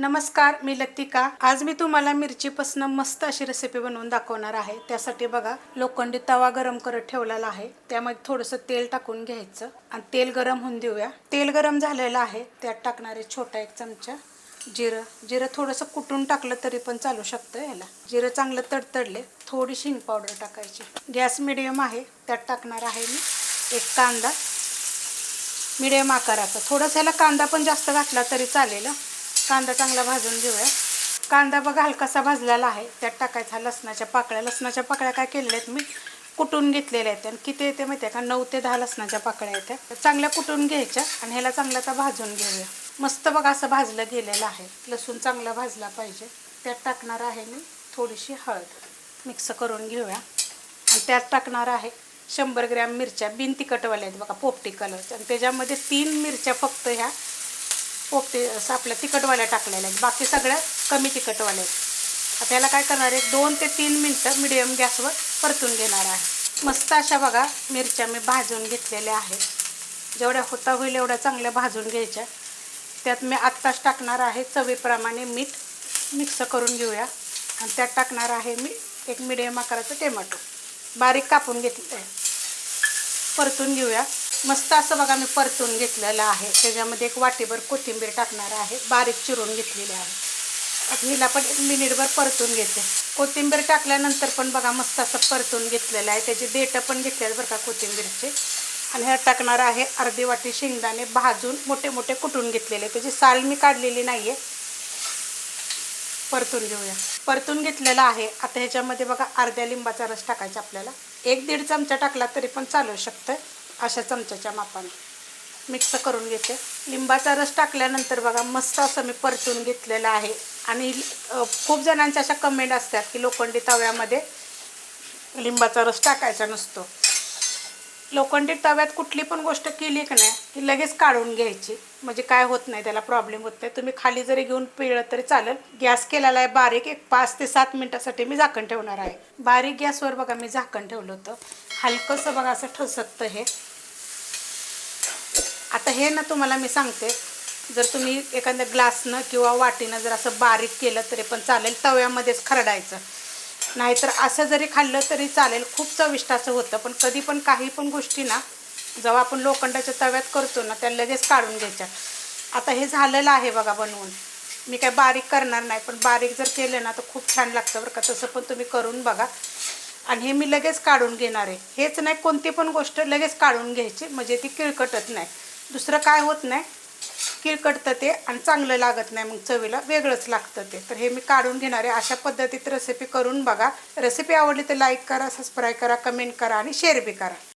नमस्कार मी लतिका. आज मी तुम्हाला मिरचीपासून मस्त अशी रेसिपी बनवून दाखवणार आहे. त्यासाठी बघा लोखंडी तवा गरम करत ठेवलेला आहे. त्यामध्ये थोडंसं तेल टाकून घ्यायचं. आणि तेल गरम होऊन देऊया. तेल गरम झालेलं आहे. त्यात टाकणारे छोटा एक चमचा जिरं. जिरं थोडंसं कुटून टाकलं तरी पण चालू शकतं याला. जिरं चांगलं तडतडले थोडी शिंग पावडर टाकायची. गॅस मिडियम आहे. त्यात टाकणार आहे मी एक कांदा. मिडियम आकाराचा. थोडंसं ह्याला कांदा पण जास्त घातला तरी चालेल. कांदा चांगला भाजून घेऊया. कांदा बघा हलकासा भाजलेला आहे. त्यात टाकायचा लसणाच्या पाकळ्या. लसणाच्या पाकळ्या काय केलेल्या आहेत मी? कुटून घेतलेल्या आहेत. आणि किती येते माहिती आहे का? नऊ ते दहा लसणाच्या पाकळ्या येत्या. त्या चांगल्या कुटून घ्यायच्या आणि ह्याला चांगलं आता भाजून घेऊया. मस्त बघा असं भाजलं गेलेलं आहे. लसूण चांगला भाजला पाहिजे. त्यात टाकणार आहे मी थोडीशी हळद. मिक्स करून घेऊया. आणि त्यात टाकणार आहे शंभर ग्रॅम मिरच्या. बिन तिखटवाल्या आहेत बघा पोपटी कलरच्या. आणि त्याच्यामध्ये तीन मिरच्या फक्त ह्या पोपटे असं आपल्या तिखटवाल्या टाकलेल्या आहेत. बाकी सगळ्या कमी तिखटवाल्या आहेत. आता याला काय करणार आहे? दोन ते तीन मिनटं मिडियम गॅसवर परतून घेणार आहे. मस्त अशा बघा मिरच्या मी भाजून घेतलेल्या आहेत. जेवढ्या होता होईल एवढ्या चांगल्या भाजून घ्यायच्या. त्यात मी आत्ताच टाकणार आहे चवीप्रमाणे मीठ. मिक्स करून घेऊया. आणि त्यात टाकणार आहे मी एक मिडियम आकाराचं टोमॅटो बारीक कापून घेतलं आहे. परतून घेऊया. मस्त असं बघा मी परतून घेतलेलं आहे. त्याच्यामध्ये एक वाटीभर कोथिंबीर टाकणार आहे. बारीक चिरून घेतलेली आहे. हिला पण एक मिनिटभर परतून घेते. कोथिंबीर टाकल्यानंतर पण बघा मस्त असं परतून घेतलेलं आहे. त्याची देठं पण घेतलेलं बरं का कोथिंबीरचे. आणि ह्यात टाकणार आहे अर्धी वाटी शेंगदाणे भाजून मोठे मोठे कुटून घेतलेले. त्याची साल मी काढलेली नाही आहे परतून घेऊया. परतून घेतलेला आहे. आता ह्याच्यामध्ये बघा अर्ध्या लिंबाचा रस टाकायचा आपल्याला. एक दीड चमचा टाकला तरी पण चालू शकतं अशा चमच्याच्या मापाने. मिक्स करून घेते. लिंबाचा रस टाकल्यानंतर बघा मस्त असं मी परतून घेतलेलं आहे. आणि खूप जणांच्या अशा कमेंट असतात की लोखंडी तव्यामध्ये लिंबाचा रस टाकायचा नसतो. लोखंडी तव्यात कुठली पण गोष्ट केली की नाही की लगेच काढून घ्यायची. म्हणजे काय होत नाही त्याला प्रॉब्लेम होत नाही. तुम्ही खाली जरी घेऊन पिळलं तरी चालेल. गॅस केलेला आहे बारीक एक पाच ते सात मिनटासाठी मी झाकण ठेवणार आहे. बारीक गॅसवर बघा मी झाकण ठेवलं होतं. हलकंसं बघा असं ठसकतं हे. आता हे ना तुम्हाला मी सांगते. जर तुम्ही एखाद्या ग्लासनं किंवा वाटीनं जर असं बारीक केलं तरी पण चालेल तव्यामध्येच खरडायचं. नाहीतर असं जरी खाल्लं तरी चालेल खूप चविष्ट असं होतं. पण कधी पण काही पण गोष्टी ना जेव्हा आपण लोखंडाच्या तव्यात करतो ना त्या लगेच काढून घ्यायच्या. आता हे झालेलं आहे बघा बनवून. मी काय बारीक करणार नाही पण बारीक जर केलं ना तर खूप छान लागतं बरं का. तसं पण तुम्ही करून बघा. आणि हे मी लगेच काढून घेणार आहे. हेच नाही कोणती पण गोष्ट लगेच काढून घ्यायची म्हणजे ती किळकटत नाही. दुसरं काय होत नाही. किळकटतं ते आणि चांगलं लागत नाही. मग चवीला वेगळंच लागतं ते. तर हे मी काढून घेणार आहे. अशा पद्धतीत रेसिपी करून बघा. रेसिपी आवडली तर लाईक करा सबस्क्राईब करा कमेंट करा आणि शेअर बी करा.